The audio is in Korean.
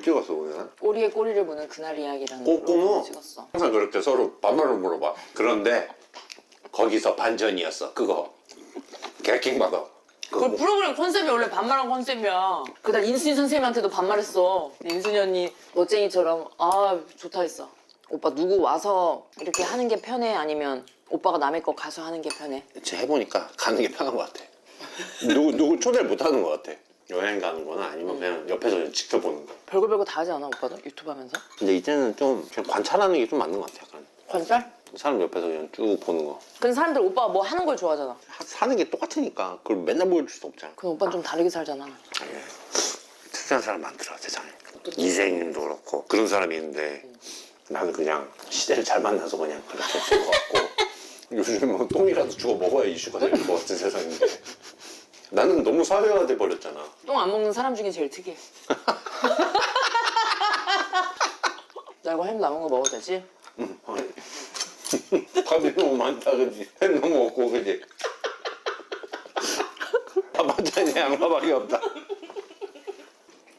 뭘 찍었어 오늘? 꼬리에 꼬리를 무는 그날 이야기라는 꼬꼬무? 프로그램을 찍었어. 항상 그렇게 서로 반말로 물어봐. 그런데 거기서 반전이었어. 그거 개킹 받아. 그거 그 뭐- 프로그램 컨셉이 원래 반말한 컨셉이야. 그날 인순이 선생님한테도 반말했어. 인순이 언니 멋쟁이처럼 아 좋다 했어. 오빠 누구 와서 이렇게 하는 게 편해? 아니면 오빠가 남의 거 가서 하는 게 편해? 대체 해보니까 가는 게 편한 것 같아. 누구 누구 초대를 못 하는 것 같아. 여행 가는 거나 아니면 그냥 옆에서 그냥 지켜보는 거. 별거 별거 다 하지 않아 오빠도 유튜브 하면서? 근데 이제는 좀 그냥 관찰하는 게 좀 맞는 것 같아. 약간 관찰? 사람 옆에서 그냥 쭉 보는 거. 근데 사람들 오빠가 뭐 하는 걸 좋아하잖아. 하- 사는 게 똑같으니까 그걸 맨날 보여줄 수 없잖아. 그럼 오빠는 좀 다르게 살잖아. 예. 특이한 사람 많더라 세상에. 이재님도 그렇고 그런 사람이 있는데 나는 그냥 시대를 잘 만나서 그냥 그렇게 된것 같고 요즘 뭐 똥이라도 주워 먹어야 이슈가 될 것 같은 세상인데 나는 너무 사회화 돼 버렸잖아. 똥 안 먹는 사람 중에 제일 특이해. 나 이거 햄 남은 거 먹어도 되지? 밥이 너무 많다 그지? 햄 너무 없고 그지? 밥 반찬에 양파밖에 없다.